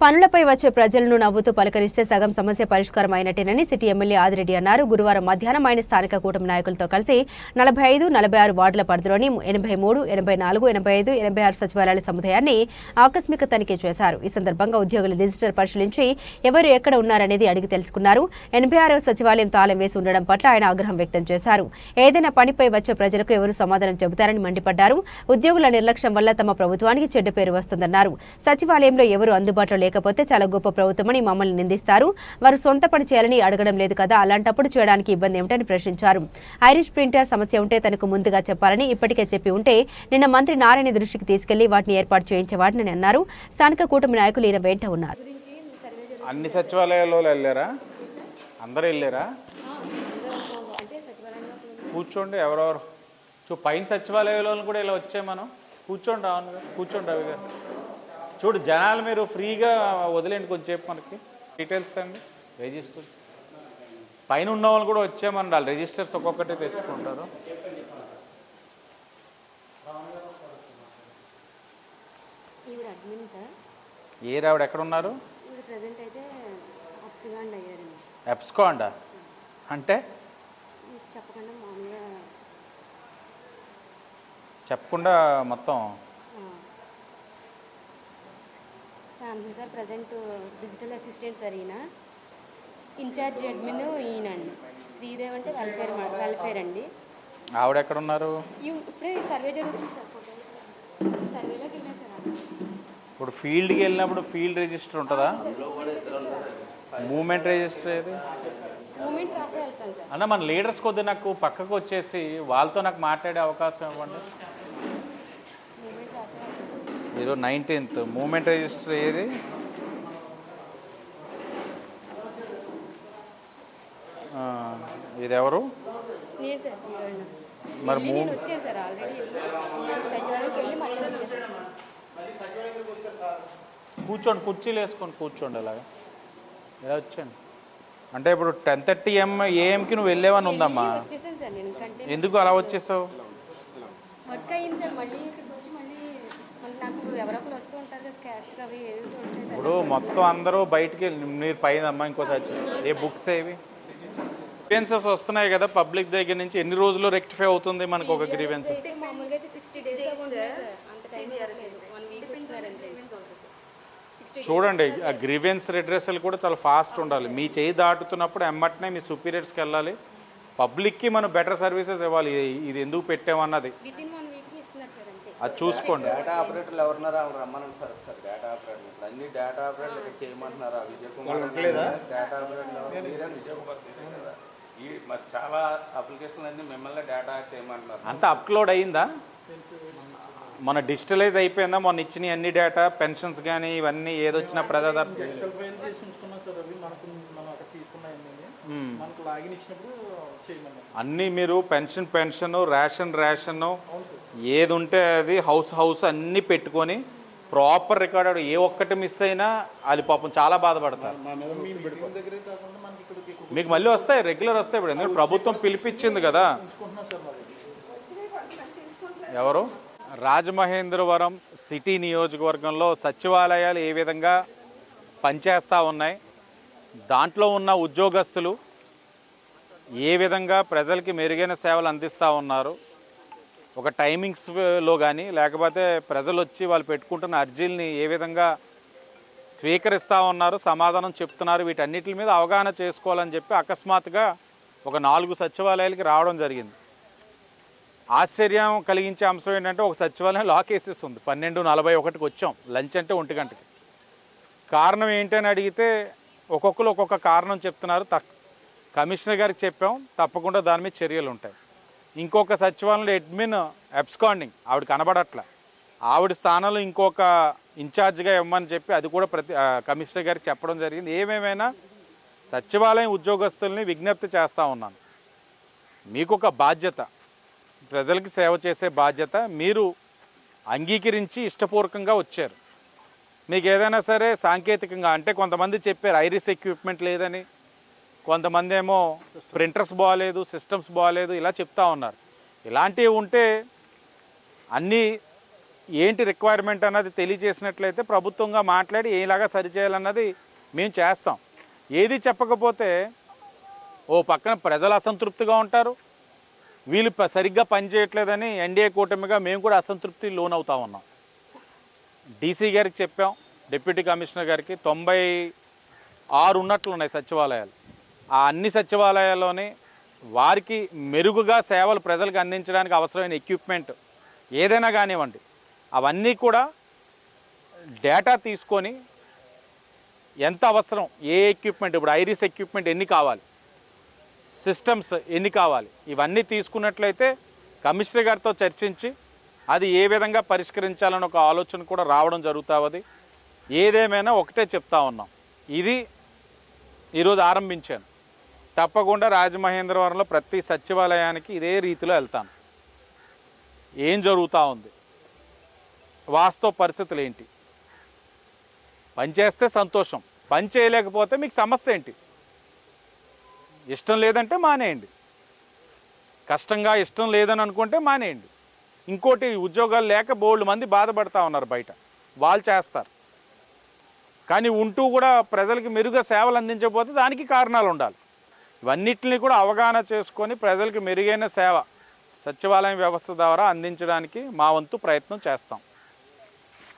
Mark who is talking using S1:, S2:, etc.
S1: పనులపై వచ్చే ప్రజలను నవ్వుతూ పలకరిస్తే సగం సమస్య పరిష్కారం అయినట్టేనని సిటీ ఎమ్మెల్యే ఆదిరెడ్డి అన్నారు. గురువారం మధ్యాహ్నం ఆయన స్థానిక కూటమి నాయకులతో కలిసి నలభై ఐదు నలభై ఆరు వార్డుల పరిధిలోని ఎనభై మూడు ఎనభై నాలుగు ఎనభై ఐదు ఎనభై ఆరు సచివాలయాల సముదాయాన్ని ఆకస్మిక తనిఖీ చేశారు. ఈ సందర్భంగా ఉద్యోగులు రిజిస్టర్ పరిశీలించి ఎవరు ఎక్కడ ఉన్నారనేది అడిగి తెలుసుకున్నారు. ఎనభై ఆరవ సచివాలయం తాళం వేసి ఉండడం పట్ల ఆయన ఆగ్రహం వ్యక్తం చేశారు. ఏదైనా పనిపై వచ్చే ప్రజలకు ఎవరు సమాధానం చెబుతారని మండిపడ్డారు. ఉద్యోగుల నిర్లక్ష్యం వల్ల తమ ప్రభుత్వానికి చెడ్డ పేరు వస్తుందన్నారు. సచివాలయంలో ఎవరు అందుబాటులో లేకపోతే చాలా గొప్ప ప్రభుత్వమని మమ్మల్ని నిందిస్తారు. వారు సొంత పని చేయాలని అడగడం లేదు కదా. అలాంటప్పుడు చేయడానికి ఇబ్బంది ఏమిటని ప్రశ్నించారు. ఐరిష్ ప్రింటర్ సమస్య ఉంటే తనకు ముందుగా చెప్పాలని ఇప్పటికే చెప్పి ఉంటే నిన్న మంత్రి నారాయణ దృష్టికి తీసుకెళ్ళి వాటిని ఏర్పాటు చేయించేవాడిని అన్నారు. స్థానిక కూటమి నాయకులు ఈయన వెంట ఉన్నారు.
S2: అన్ని సచివాలయాల్లో వెళ్ళారా? అందరూ వెళ్ళారా? కూర్చోండి ఎవరెవరు. చూ పైన సచివాలయంలో కూడా ఇలా వచ్చాయి మనం. కూర్చోండి అవును కూర్చోండి అవి గారు. చూడు జనాలు మీరు ఫ్రీగా వదిలేండి కొంచెం చెప్పు మనకి. డీటెయిల్స్ అండి. రిజిస్టర్స్ పైన ఉన్న వాళ్ళు కూడా వచ్చామని వాళ్ళు రిజిస్టర్స్ ఒక్కొక్కటి తెచ్చుకుంటారు. ఏ రావిడ? ఎక్కడ ఉన్నారు? ఎప్స్కోండా అంటే?
S3: చెప్పకుండా
S2: మొత్తం
S3: Samsung sir present digital assistant sir ఈయన. ఇన్ఛార్జ్ అడ్మిన్ ఈయన అండి శ్రీదేవ్ అంటే వెల్ఫేర్ వెల్ఫేర్ అండి
S2: ఆవిడ ఎక్కడ ఉన్నారు
S3: ఇప్పుడే సర్వే జరుగుతుంది సార్ సర్వేలోకి వెళ్ళాను సార్.
S2: ఇప్పుడు ఫీల్డ్కి వెళ్ళినప్పుడు ఫీల్డ్ రిజిస్టర్ ఉంటుందా? మూమెంట్ రిజిస్టర్ ఏది? అన్న మన లీడర్స్ కొద్ది నాకు పక్కకు వచ్చేసి వాళ్ళతో నాకు మాట్లాడే అవకాశం ఇవ్వండి
S3: మూమెంట్ రాసే వెళ్తాను సార్
S2: ఈరోజు నైన్టీన్త్. మూమెంట్ రిజిస్టర్ ఏది? ఇది ఎవరు మరి కూర్చోండి కుర్చీలు వేసుకొని కూర్చోండి అలాగా. ఇలా వచ్చాను? అంటే ఇప్పుడు టెన్ థర్టీ ఎం ఏఎంకి నువ్వు వెళ్ళేవని ఉందమ్మా. ఎందుకు అలా వచ్చేసావు? ఇప్పుడు మొత్తం అందరూ బయటికి వెళ్ళి మీరు పైన అమ్మా ఇంకోసారి. ఏ బుక్స్ ఏవి? గ్రీవెన్సెస్ వస్తున్నాయి కదా పబ్లిక్ దగ్గర నుంచి ఎన్ని రోజులు రెక్టిఫై అవుతుంది మనకు ఒక గ్రీవెన్స్ చూడండి ఆ గ్రీవెన్స్ రిడ్రెసల్ కూడా చాలా ఫాస్ట్ ఉండాలి. మీ చేయి దాటుతున్నప్పుడు ఎమ్మటనే మీ సుపీరియర్స్కి వెళ్ళాలి. పబ్లిక్కి మనం బెటర్ సర్వీసెస్ ఇవ్వాలి. ఇది- ఇది ఎందుకు పెట్టామన్నది
S3: విత్ ఇన్ వన్ వీక్ ఇస్తున్నారు సార్ అంతే
S2: అది చూసుకోండి.
S4: డేటా ఆపరేటర్లు ఎవరున్నారో వాళ్ళు రమ్మనండి సార్ సార్ డేటా ఆపరేటర్లు ఇప్పుడు అన్ని డేటా ఆపరేటర్లు ఇక్కడ చేయమంటున్నారు? ఆ విజయ్ కుమార్ డేటా ఆపరేటర్లు ఎవరు? మీరే విజయ్ కుమార్ మీరే కదా? ఈ మరి చాలా అప్లికేషన్లు అన్ని మిమ్మల్ని డేటా చేయమంటున్నారు.
S2: అంత అప్లోడ్ అయిందా? మన డిజిటలైజ్ అయిపోయిందా? మొన్న ఇచ్చిన అన్ని డేటా పెన్షన్స్ కానీ ఇవన్నీ ఏదొచ్చినా ప్రజాదర్
S5: ఎక్సెల్ ఫైల్ చేసి ఉంచుకున్నాం సార్ అవి మనకు మనం అక్కడ తీసుకున్నాయి మనకు లాగిన్ ఇచ్చినప్పుడు చేయమన్నారు.
S2: అన్నీ మీరు పెన్షన్ పెన్షన్ రేషన్ రేషన్ ఏది ఉంటే అది హౌస్ హౌస్ అన్నీ పెట్టుకొని ప్రాపర్ రికార్డ్ ఏ ఒక్కటి మిస్ అయినా అది పాపం చాలా బాధపడతారు. మీకు మళ్ళీ వస్తాయి రెగ్యులర్ వస్తాయి ఇప్పుడు. ఎందుకంటే ప్రభుత్వం పిలిపించింది కదా. ఎవరు? రాజమహేంద్రవరం సిటీ నియోజకవర్గంలో సచివాలయాలు ఏ విధంగా పనిచేస్తూ ఉన్నాయి? దాంట్లో ఉన్న ఉద్యోగస్తులు ఏ విధంగా ప్రజలకి మెరుగైన సేవలు అందిస్తూ ఉన్నారు ఒక టైమింగ్స్లో కానీ లేకపోతే ప్రజలు వచ్చి వాళ్ళు పెట్టుకుంటున్న అర్జీల్ని ఏ విధంగా స్వీకరిస్తూ ఉన్నారు సమాధానం చెప్తున్నారు వీటన్నిటి మీద అవగాహన చేసుకోవాలని చెప్పి అకస్మాత్తుగా ఒక నాలుగు సచివాలయాలకి రావడం జరిగింది. ఆశ్చర్యం కలిగించే అంశం ఏంటంటే ఒక సచివాలయం లాక్ వేసేస్తుంది పన్నెండు నలభై ఒకటికి వచ్చాం లంచ్ అంటే ఒంటి గంటకి. కారణం ఏంటని అడిగితే ఒక్కొక్కరు ఒక్కొక్క కారణం చెప్తున్నారు. తక్ కమిషనర్ గారికి చెప్పాం. తప్పకుండా దాని మీద చర్యలు ఉంటాయి. ఇంకొక సచివాలయంలో అడ్మిన్ అబ్స్కాండింగ్. ఆవిడ కనబడట్ల. ఆవిడ స్థానంలో ఇంకొక ఇన్ఛార్జ్గా ఇవ్వమని చెప్పి అది కూడా ప్రతి కమిషనర్ గారికి చెప్పడం జరిగింది. ఏమేమైనా సచివాలయం ఉద్యోగస్తుల్ని విజ్ఞప్తి చేస్తూ ఉన్నాను. మీకు ఒక బాధ్యత. ప్రజలకి సేవ చేసే బాధ్యత. మీరు అంగీకరించి ఇష్టపూర్వకంగా వచ్చారు. మీకు ఏదైనా సరే సాంకేతికంగా అంటే కొంతమంది చెప్పారు ఐరిస్ ఎక్విప్మెంట్ లేదని కొంతమంది ఏమో ప్రింటర్స్ బాగాలేదు సిస్టమ్స్ బాగాలేదు ఇలా చెప్తా ఉన్నారు. ఇలాంటివి ఉంటే అన్నీ ఏంటి రిక్వైర్మెంట్ అన్నది తెలియజేసినట్లయితే ప్రభుత్వంగా మాట్లాడి ఏలాగా సరిచేయాలన్నది మేము చేస్తాం. ఏది చెప్పకపోతే ఓ పక్కన ప్రజలు అసంతృప్తిగా ఉంటారు వీళ్ళు సరిగ్గా పనిచేయట్లేదని ఎన్డీఏ కూటమిగా మేము కూడా అసంతృప్తి లోనవుతా ఉన్నాం. డీసీ గారికి చెప్పాం డిప్యూటీ కమిషనర్ గారికి తొంభై ఆరు ఉన్నట్లు ఉన్నాయి సచివాలయాలు. ఆ అన్ని సచివాలయాల్లోని వారికి మెరుగుగా సేవలు ప్రజలకు అందించడానికి అవసరమైన ఎక్విప్మెంట్ ఏదైనా కానివ్వండి అవన్నీ కూడా డేటా తీసుకొని ఎంత అవసరం ఏ ఎక్విప్మెంట్ ఇప్పుడు ఐరిస్ ఎక్విప్మెంట్ ఎన్ని కావాలి సిస్టమ్స్ ఎన్ని కావాలి ఇవన్నీ తీసుకున్నట్లయితే కమిషనర్ గారితో చర్చించి అది ఏ విధంగా పరిష్కరించాలని ఒక ఆలోచన కూడా రావడం జరుగుతుంది ఏదేమైనా ఒకటే చెప్తా ఉన్నాం. ఇది ఈరోజు ఆరంభించాను. తప్పకుండా రాజమహేంద్రవరంలో ప్రతి సచివాలయానికి ఇదే రీతిలో వెళ్తాను. ఏం జరుగుతూ ఉంది? వాస్తవ పరిస్థితులు ఏంటి? పని చేస్తే సంతోషం. పని చేయలేకపోతే మీకు సమస్య ఏంటి? ఇష్టం లేదంటే మానేయండి. కష్టంగా ఇష్టం లేదని అనుకుంటే మానేయండి. ఇంకోటి ఉద్యోగాలు లేక బోళ్ళు మంది బాధపడతా ఉన్నారు బయట. వాళ్ళు చేస్తారు. కానీ ఉంటూ కూడా ప్రజలకి మెరుగ్గా సేవలు అందించకపోతే దానికి కారణాలు ఉండాలి. ఇవన్నిటిని కూడా అవగాహన చేసుకొని ప్రజలకు మెరుగైన సేవ సచివాలయం వ్యవస్థ ద్వారా అందించడానికి మా వంతు ప్రయత్నం చేస్తాం.